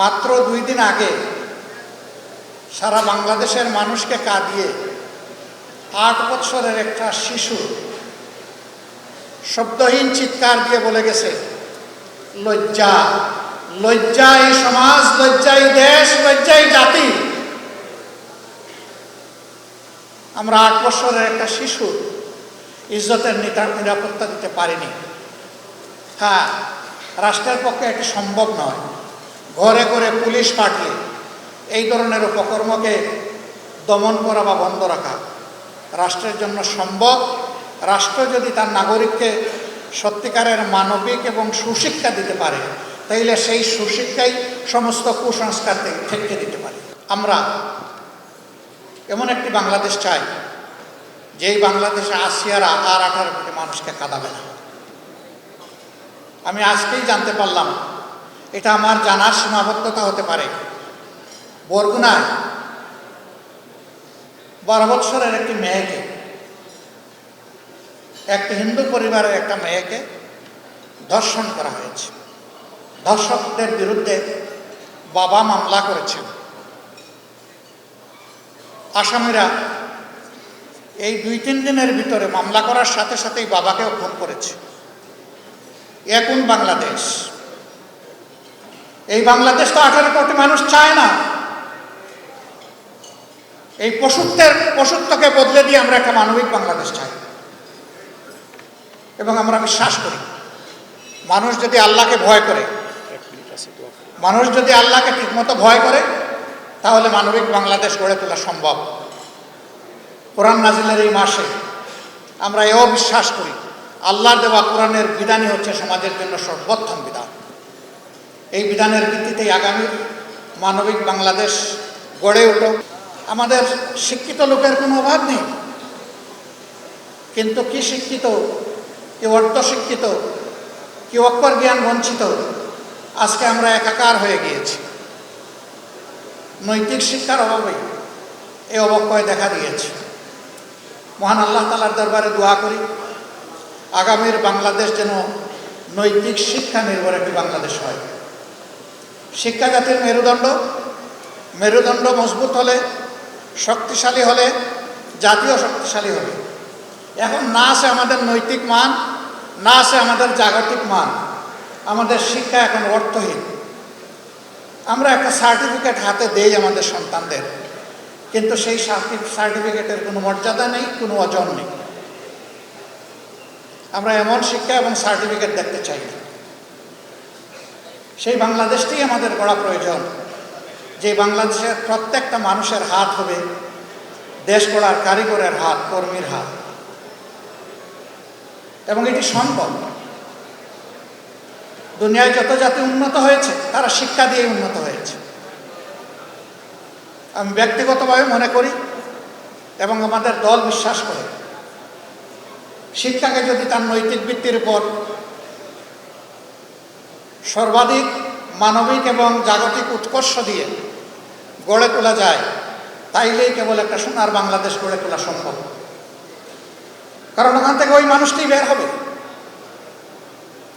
মাত্র দুই দিন আগে সারা বাংলাদেশের মানুষকে কাঁদিয়ে আট বছরের একটা শিশু শব্দহীন চিৎকার দিয়ে বলে গেছে, লজ্জা লজ্জা এই সমাজ, লজ্জা এই দেশ, লজ্জা এই জাতি। আমরা আট বছরের একটা শিশু ইজ্জতের নিরাপত্তা দিতে পারিনি। হ্যাঁ রাষ্ট্রের পক্ষে এটি সম্ভব নয়। ঘরে ঘরে পুলিশ পাঠিয়ে এই ধরনের উপকর্মকে দমন করা বা বন্ধ রাখা রাষ্ট্রের জন্য সম্ভব। রাষ্ট্র যদি তার নাগরিককে সত্যিকারের মানবিক এবং সুশিক্ষা দিতে পারে, তাইলে সেই সুশিক্ষাই সমস্ত কুসংস্কার থেকে দিতে পারে। আমরা এমন একটি বাংলাদেশ চাই, যেই বাংলাদেশে আসিয়ারা আর আঠারো কোটি মানুষকে কাঁদাবে না। আমি আজকেই জানতে পারলাম এটা আমার জানার সীমাবদ্ধতা হতে পারে। বরগুনায় বারো বৎসরের একটি মেয়েকে, একটি হিন্দু পরিবারের একটা মেয়েকে ধর্ষণ করা হয়েছে। ধর্ষকদের বিরুদ্ধে বাবা মামলা করেছেন। আসামিরা এই দুই তিন দিনের ভিতরে মামলা করার সাথে সাথেই বাবাকেও ফোন করেছে। এখন বাংলাদেশ? এই বাংলাদেশ তো আঠারো কোটি মানুষ চায় না। এই পশুত্বের, পশুত্বকে বদলে দিয়ে আমরা একটা মানবিক বাংলাদেশ চাই। এবং আমরা বিশ্বাস করি, মানুষ যদি আল্লাহকে ভয় করে, মানুষ যদি আল্লাহকে ঠিকমতো ভয় করে, তাহলে মানবিক বাংলাদেশ গড়ে তোলা সম্ভব। কোরআন নাজিলের এই মাসে আমরা এও বিশ্বাস করি, আল্লাহর দেওয়া কোরআনের বিধানই হচ্ছে সমাজের জন্য সর্বোত্তম বিধান। এই বিধানের ভিত্তিতেই আগামী মানবিক বাংলাদেশ গড়ে উঠো আমাদের শিক্ষিত লোকের কোনো অভাব নেই। কিন্তু কি শিক্ষিত কেউ অর্ধ শিক্ষিত কেউ অক্ষর জ্ঞান বঞ্চিত, আজকে আমরা একাকার হয়ে গিয়েছি। নৈতিক শিক্ষার অভাবে এই অবক্ষয় দেখা দিয়েছে। মহান আল্লাহ তালার দরবারে দোয়া করি, আগামীর বাংলাদেশ যেন নৈতিক শিক্ষা নির্ভর একটি বাংলাদেশ হয়। শিক্ষা জাতির মেরুদণ্ড মেরুদণ্ড মজবুত হলে, শক্তিশালী হলে, জাতীয় শক্তিশালী হবে এখন না আছে আমাদের নৈতিক মান, না আছে আমাদের জাগতিক মান। আমাদের শিক্ষা এখন অর্থহীন। আমরা একটা সার্টিফিকেট হাতে দেই আমাদের সন্তানদের, কিন্তু সেই সার্টিফিকেটের কোনো মর্যাদা নেই, কোনো অজন নেই। আমরা এমন শিক্ষা এবং সার্টিফিকেট দেখতে চাই না। সেই বাংলাদেশটি আমাদের গড়া প্রয়োজন। যে বাংলাদেশের প্রত্যেকটা মানুষের হাত হবে দেশ গড়ার কারিগরের হাত, কর্মীর হাত। এবং এটি সম্ভব। দুনিয়ায় যত জাতি উন্নত হয়েছে, তারা শিক্ষা দিয়ে উন্নত হয়েছে। আমি ব্যক্তিগতভাবে মনে করি এবং আমাদের দল বিশ্বাস করে, শিক্ষাকে যদি তার নৈতিক ভিত্তির উপর সর্বাধিক মানবিক এবং জাগতিক উৎকর্ষ দিয়ে গড়ে তোলা যায়, তাইলেই কেবল একটা সোনার বাংলাদেশ গড়ে তোলা সম্ভব। কারণ ওখান থেকে ওই মানুষটি বের হবে।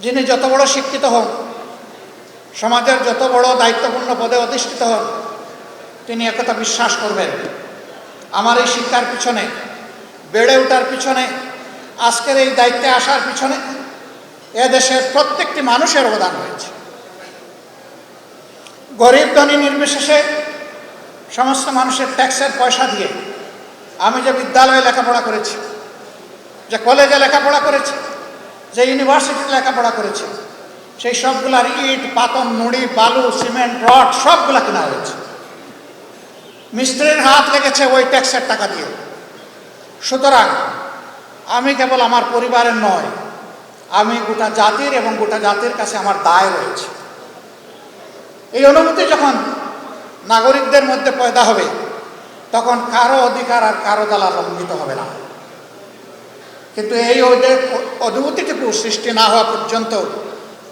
যিনি যত বড় শিক্ষিত হন, সমাজের যত বড় দায়িত্বপূর্ণ পদে অধিষ্ঠিত হন, তিনি একথা বিশ্বাস করবেন, আমার এই শিক্ষার পিছনে, বেড়ে ওঠার পিছনে, আজকের এই দায়িত্বে আসার পিছনে এদেশের প্রত্যেকটি মানুষের অবদান রয়েছে। গরিব ধনী নির্বিশেষে সমস্ত মানুষের ট্যাক্সের পয়সা দিয়ে আমি যে বিদ্যালয়ে লেখাপড়া করেছি, যে কলেজে লেখাপড়া করেছি, যে ইউনিভার্সিটিতে লেখাপড়া করেছি, সেই সবগুলার ইট পাতন নুড়ি বালু, সিমেন্ট, রড সবগুলা কেনা হয়েছে। মিস্ত্রির হাত লেগেছে ওই ট্যাক্সের টাকা দিয়ে। সুতরাং আমি কেবল আমার পরিবারের নয় আমি গোটা জাতির এবং গোটা জাতির কাছে আমার দায় রয়েছে। এই অনুভূতি যখন নাগরিকদের মধ্যে পয়দা হবে, তখন কারও অধিকার আর কারও দ্বারা লঙ্ঘিত হবে না। কিন্তু এই অনুভূতিটুকু সৃষ্টি না হওয়া পর্যন্ত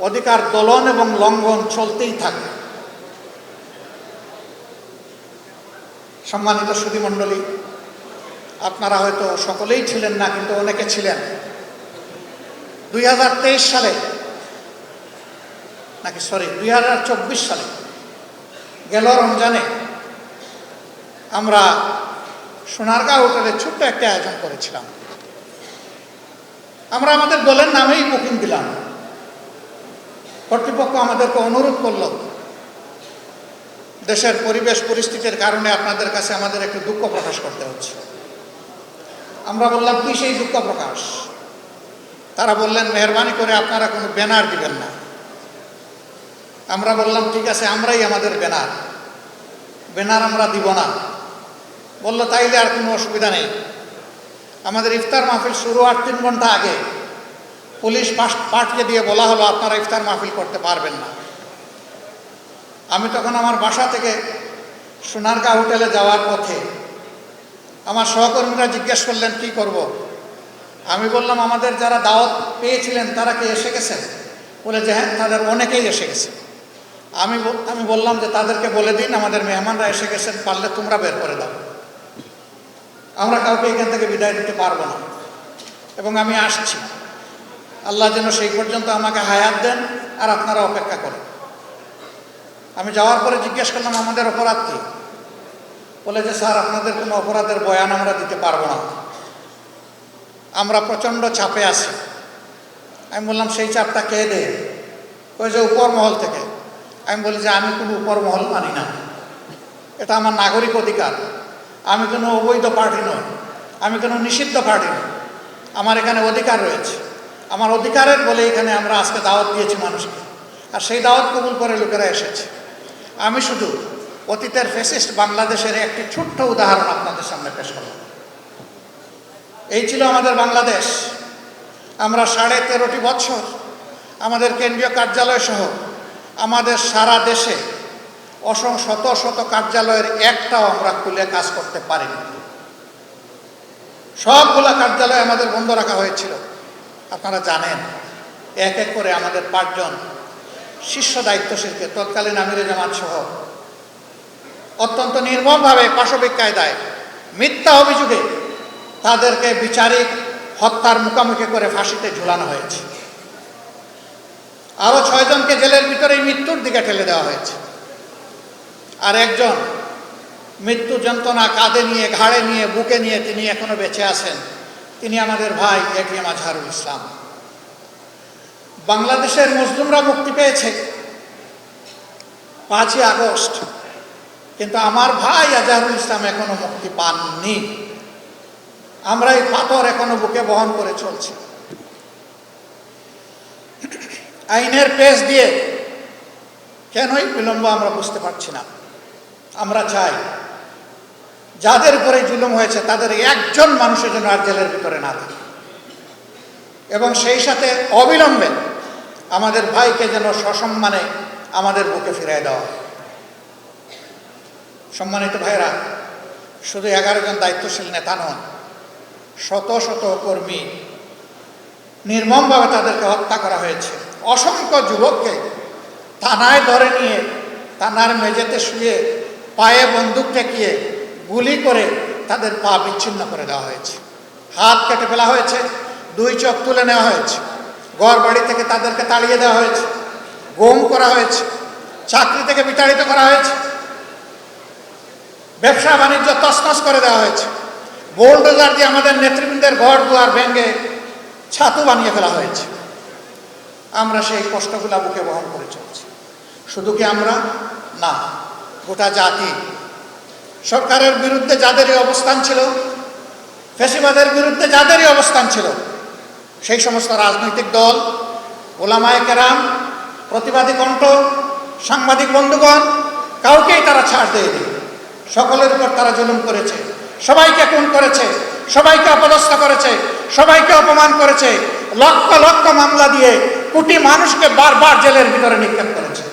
অধিকার দোলন এবং লঙ্ঘন চলতেই থাকবে সম্মানিত সুধীমণ্ডলী, আপনারা হয়তো সকলেই ছিলেন না, কিন্তু অনেকে ছিলেন। দুই হাজার তেইশ সালে, নাকি সরি দুই চব্বিশ সালে, গেল রমজানে আমরা সোনারগাঁও হোটেলে ছোট্ট একটা আয়োজন করেছিলাম। আমরা আমাদের দলের নামেই বুকিং দিলাম। কর্তৃপক্ষ আমাদেরকে অনুরোধ করল, দেশের পরিবেশ পরিস্থিতির কারণে আপনাদের কাছে আমাদের একটু দুঃখ প্রকাশ করতে হচ্ছে। আমরা বললাম কি সেই দুঃখ প্রকাশ? তারা বললেন, মেহরবানি করে আপনারা কোনো ব্যানার দিবেন না। আমরা বললাম, ঠিক আছে, আমরাই আমাদের ব্যানার। ব্যানার আমরা দিব না। বলল, তাইলে আর কোনো অসুবিধা নেই। আমাদের ইফতার মাহফিল শুরু হওয়ার তিন ঘণ্টা আগে। পুলিশ পাঠিয়ে দিয়ে বলা হলো, আপনারা ইফতার মাহফিল করতে পারবেন না। আমি তখন আমার বাসা থেকে সোনারগাঁ হোটেলে যাওয়ার পথে আমার সহকর্মীরা জিজ্ঞেস করলেন, কি করব। আমি বললাম, আমাদের যারা দাওয়াত পেয়েছিলেন, তারা কি এসে গেছেন? বলে, যে হ্যাঁ তাদের অনেকেই এসে গেছে। আমি আমি বললাম যে, তাদেরকে বলে দিন, আমাদের মেহমানরা এসে গেছেন, পারলে তোমরা বের করে দাও। আমরা কাউকে এখান থেকে বিদায় দিতে পারব না। এবং আমি আসছি। আল্লাহ যেন সেই পর্যন্ত আমাকে হায়াত দেন আর আপনারা অপেক্ষা করেন। আমি যাওয়ার পরে জিজ্ঞেস করলাম, আমাদের অপরাধ কি? বলে যে, স্যার, আপনাদের কোনো অপরাধের বয়ান আমরা দিতে পারব না। আমরা প্রচণ্ড চাপে আছি। আমি বললাম, সেই চাপটা কে দেয় ওই যে উপর মহল থেকে। আমি বলি যে, আমি কোনো উপর মহল মানি না। এটা আমার নাগরিক অধিকার। আমি কোনো অবৈধ পার্টি নই। আমি কোনো নিষিদ্ধ পার্টি নই। আমার এখানে অধিকার রয়েছে। আমার অধিকারের বলে এখানে আমরা আজকে দাওয়াত দিয়েছি মানুষকে। আর সেই দাওয়াত কবুল করে লোকেরা এসেছে। আমি শুধু অতীতের ফেসিস্ট বাংলাদেশের একটি ছোট্ট উদাহরণ আপনাদের সামনে পেশ করলাম। এই ছিল আমাদের বাংলাদেশ। আমরা সাড়ে তেরোটি বছর আমাদের কেন্দ্রীয় কার্যালয় সহ আমাদের সারা দেশে অসং শত শত কার্যালয়ের একটাও আমরা খুলে কাজ করতে পারিনি। সবগুলা কার্যালয় আমাদের বন্ধ রাখা হয়েছিল। আপনারা জানেন, এক এক করে আমাদের পাঁচজন শীর্ষ দায়িত্বশীলকে তৎকালীন আমিরে জামাত সহ অত্যন্ত নির্মমভাবে পাশবিক কায়দায় মিথ্যা অভিযোগে তাদেরকে বিচারিক হত্যার মুখোমুখি করে ফাঁসিতে ঝুলানো হয়েছে। আরও ছয়জনকে জেলের ভিতরেই মৃত্যুর দিকে ঠেলে দেওয়া হয়েছে। আর একজন মৃত্যু যন্ত্রণা কাঁধে নিয়ে, ঘাড়ে নিয়ে, বুকে নিয়ে তিনি এখনও বেঁচে আছেন। তিনি আমাদের ভাই এটিএম আজহারুল ইসলাম। বাংলাদেশের মুসলিমরা মুক্তি পেয়েছে পাঁচই আগস্ট, কিন্তু আমার ভাই আজহারুল ইসলাম এখনও মুক্তি পাননি। আমরা এই পাথর এখনও বুকে বহন করে চলছি। আইনের পেশ দিয়ে কেনই বিলম্ব আমরা বুঝতে পারছি না। আমরা চাই যাদের উপরে জুলুম হয়েছে, তাদের একজন মানুষের জন্য আর জেলের ভিতরে না থাকে। এবং সেই সাথে অবিলম্বে আমাদের ভাইকে যেন সসম্মানে আমাদের বুকে ফিরিয়ে দেওয়া সম্মানিত ভাইরা শুধু এগারো জন দায়িত্বশীল নেতা নন শত শত কর্মী নির্মমভাবে তাদেরকে হত্যা করা হয়েছে। অসংখ্য যুবককে থানায় ধরে নিয়ে, থানার মেঝেতে শুয়ে, পায়ে বন্দুক ঠেকিয়ে, গুলি করে তাদের পা বিচ্ছিন্ন করে দেওয়া হয়েছে। হাত কেটে ফেলা হয়েছে, দুই চোখ তুলে নেওয়া হয়েছে। ঘর বাড়ি থেকে তাদেরকে তাড়িয়ে দেওয়া হয়েছে, গোম করা হয়েছে, চাকরি থেকে বিতাড়িত করা হয়েছে ব্যবসা বাণিজ্য তছনছ করে দেওয়া হয়েছে। বোল্ডোজার দিয়ে আমাদের নেতৃবৃন্দের ঘর দুয়ার ভেঙে ছাতু বানিয়ে ফেলা হয়েছে। আমরা সেই কষ্টগুলা বুকে বহন করে চলছি। শুধু কি আমরা? না, গোটা জাতি। সরকারের বিরুদ্ধে যাদেরই অবস্থান ছিল, ফেসিবাদের বিরুদ্ধে যাদেরই অবস্থান ছিল, সেই সমস্ত রাজনৈতিক দল, ওলামায় কেরাম, প্রতিবাদী কণ্ঠ, সাংবাদিক বন্ধুগণ, কাউকেই তারা ছাড় দেয়নি। সকলের উপর তারা জুলুম করেছে। সবাইকে খুন করেছে, সবাইকে অপদস্থ করেছে, সবাইকে অপমান করেছে, লক্ষ লক্ষ মামলা দিয়ে কোটি মানুষকে বারবার জেলের ভিতরে নিক্ষেপ করেছে।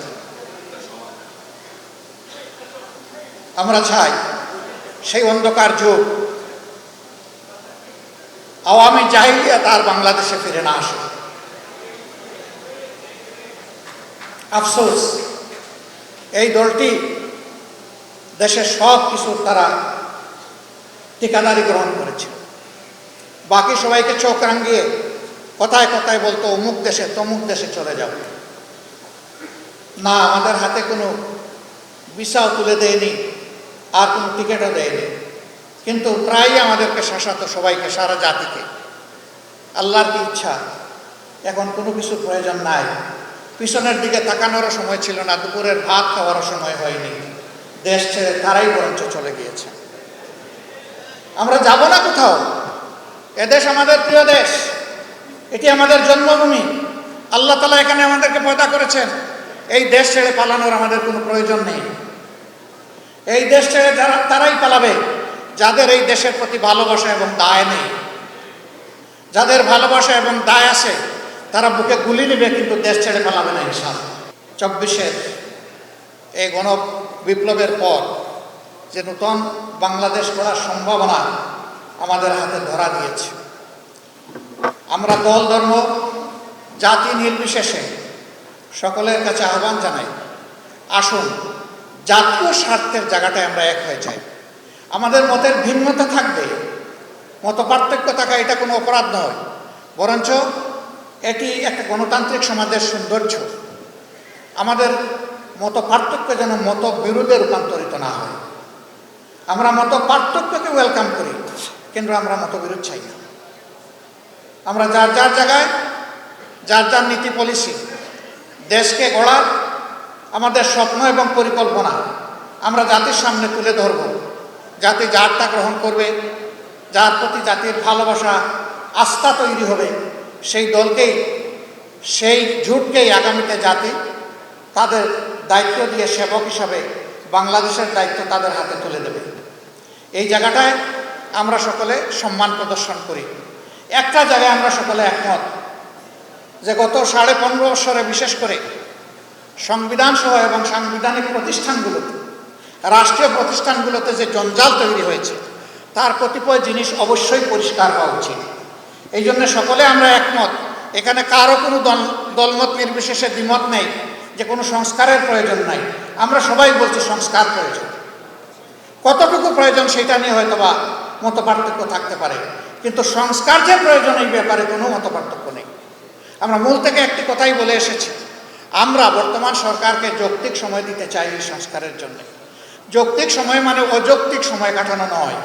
আমরা চাই সেই অন্ধকার যুগ আওয়ামী জাহিলিয়াত তার বাংলাদেশে ফিরে না আসে আফসোস, এই দলটি দেশের সব কিছুর তারা ঠিকাদারি গ্রহণ করেছে। বাকি সবাইকে চোখ রাঙিয়ে কথায় কথায় বলতো, অমুক দেশে, তমুক দেশে চলে যাবে না, আমাদের হাতে কোনো ভিসাও তুলে দেয়নি, আর কোনো টিকিটও দেয়নি। কিন্তু প্রায়ই আমাদেরকে শাসাতো সবাইকে, সারা জাতিকে। আল্লাহর কি ইচ্ছা? এখন কোনো কিছুর প্রয়োজন নাই। পিছনের দিকে তাকানোরও সময় ছিল না, দুপুরের ভাত খাওয়ারও সময় হয়নি। দেশ ছেড়ে তারাই বরঞ্চ চলে গিয়েছে। আমরা যাব না কোথাও। এদেশ আমাদের প্রিয় দেশ। এটি আমাদের জন্মভূমি। আল্লাহ তালা এখানে আমাদেরকে পয়দা করেছেন। এই দেশ ছেড়ে পালানোর আমাদের কোনো প্রয়োজন নেই। এই দেশ ছেড়ে যারা তারাই পালাবে, যাদের এই দেশের প্রতি ভালোবাসা এবং দায় নেই। যাদের ভালোবাসা এবং দায় আছে, তারা বুকে গুলি নেবে, কিন্তু দেশ ছেড়ে পালাবে না ইনশাল চব্বিশের এই গণ বিপ্লবের পর যে নতুন বাংলাদেশ গড়ার সম্ভাবনা আমাদের হাতে ধরা দিয়েছে। আমরা দল, ধর্ম, জাতি নির্বিশেষে সকলের কাছে আহ্বান জানাই, আসুন জাতীয় স্বার্থের জায়গাটায় আমরা এক হয়ে যাই। আমাদের মতের ভিন্নতা থাকবে মত পার্থক্য থাকা এটা কোনো অপরাধ নয়, বরঞ্চ এটি একটা গণতান্ত্রিক সমাজের সৌন্দর্য। আমাদের মত পার্থক্য যেন মত বিরোধে রূপান্তরিত না হয়। আমরা মত পার্থক্যকে ওয়েলকাম করি কিন্তু আমরা মতবিরোধ চাই না। আমরা যার যার জায়গায়, যার যার নীতি পলিসি দেশকে গড়ার আমাদের স্বপ্ন এবং পরিকল্পনা আমরা জাতির সামনে তুলে ধরব। জাতি যারটা গ্রহণ করবে, যার প্রতি জাতির ভালোবাসা, আস্থা তৈরি হবে, সেই দলকেই, সেই ঝুটকেই আগামীতে জাতি তাদের দায়িত্ব দিয়ে সেবক হিসাবে বাংলাদেশের দায়িত্ব তাদের হাতে তুলে দেবে। এই জায়গাটায় আমরা সকলে সম্মান প্রদর্শন করি। একটা জায়গায় আমরা সকলে একমত যে গত সাড়ে পনেরো বছরে বিশেষ করে সংবিধান সহ এবং সাংবিধানিক প্রতিষ্ঠানগুলোতে রাষ্ট্রীয় প্রতিষ্ঠানগুলোতে যে জঞ্জাল তৈরি হয়েছে, তার কতিপয় জিনিস অবশ্যই পরিষ্কার হওয়া উচিত। এই জন্য সকলে আমরা একমত। এখানে কারও কোনো দল, দলমত নির্বিশেষে দ্বিমত নেই, যে কোনো সংস্কারের প্রয়োজন নাই। আমরা সবাই বলছি সংস্কার প্রয়োজন। কতটুকু প্রয়োজন সেটা নিয়ে হয়তো বা মত পার্থক্য থাকতে পারে। কিন্তু সংস্কার যে প্রয়োজন এই ব্যাপারে কোনো মত পার্থক্য নেই। আমরা মূল থেকে একটি কথাই বলে এসেছি। আমরা বর্তমান সরকারকে যৌক্তিক সময় দিতে চাই এই সংস্কারের জন্য। যৌক্তিক সময় মানে অযৌক্তিক সময় কাটানো নয়।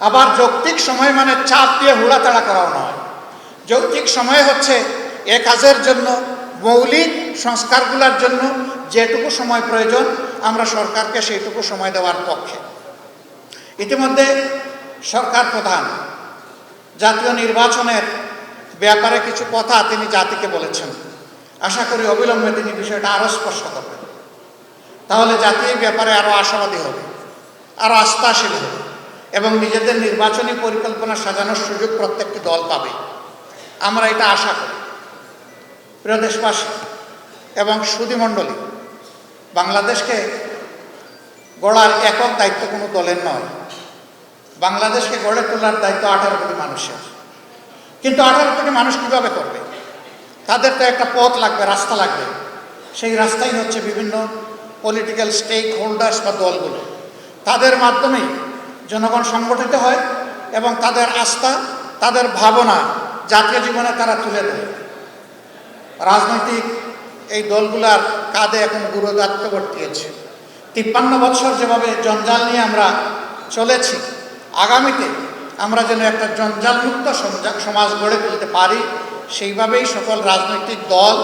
আবার যৌক্তিক সময় মানে চাপ দিয়ে হুড়াতাড়া করাও নয়। যৌক্তিক সময় হচ্ছে এ কাজের জন্য মৌলিক সংস্কারগুলোর জন্য যেটুকু সময় প্রয়োজন, আমরা সরকারকে সেইটুকু সময় দেওয়ার পক্ষে। ইতিমধ্যে সরকার প্রধান জাতীয় নির্বাচনের ব্যাপারে কিছু কথা তিনি জাতিকে বলেছেন। আশা করি অবিলম্বে তিনি বিষয়টা আরও স্পষ্ট করবেন। তাহলে জাতি এই ব্যাপারে আরও আশাবাদী হবে আরও আস্থাশীল হবে এবং নিজেদের নির্বাচনী পরিকল্পনা সাজানোর সুযোগ প্রত্যেকটি দল পাবে। আমরা এটা আশা করি। প্রিয় দেশবাসী এবং সুদীমণ্ডলী বাংলাদেশকে গড়ার একক দায়িত্ব কোনো দলের নয়। বাংলাদেশকে গড়ে তোলার দায়িত্ব আঠারো কোটি মানুষের। কিন্তু আঠারো কোটি মানুষ কীভাবে করবে? তাদের তো একটা পথ লাগবে, রাস্তা লাগবে। সেই রাস্তাই হচ্ছে বিভিন্ন পলিটিক্যাল স্টেক হোল্ডার্স বা দলগুলো। তাদের মাধ্যমেই জনগণ সংগঠিত হয় এবং তাদের আস্থা, তাদের ভাবনা জাতীয় জীবনে তারা তুলে দেয় রাজনৈতিক এই দলগুলার কাঁধে এখন গুরুদাত্ত বর্তিয়েছে তিপ্পান্ন বৎসর যেভাবে জঞ্জাল নিয়ে আমরা চলেছি, আগামীতে আমরা যেন একটা জঞ্জালমুক্ত মুক্ত সমাজ গড়ে তুলতে পারি, সেইভাবেই সকল রাজনৈতিক দল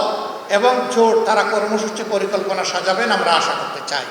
এবং জোট তারা কর্মসূচি পরিকল্পনা সাজাবেন আমরা আশা করতে চাই।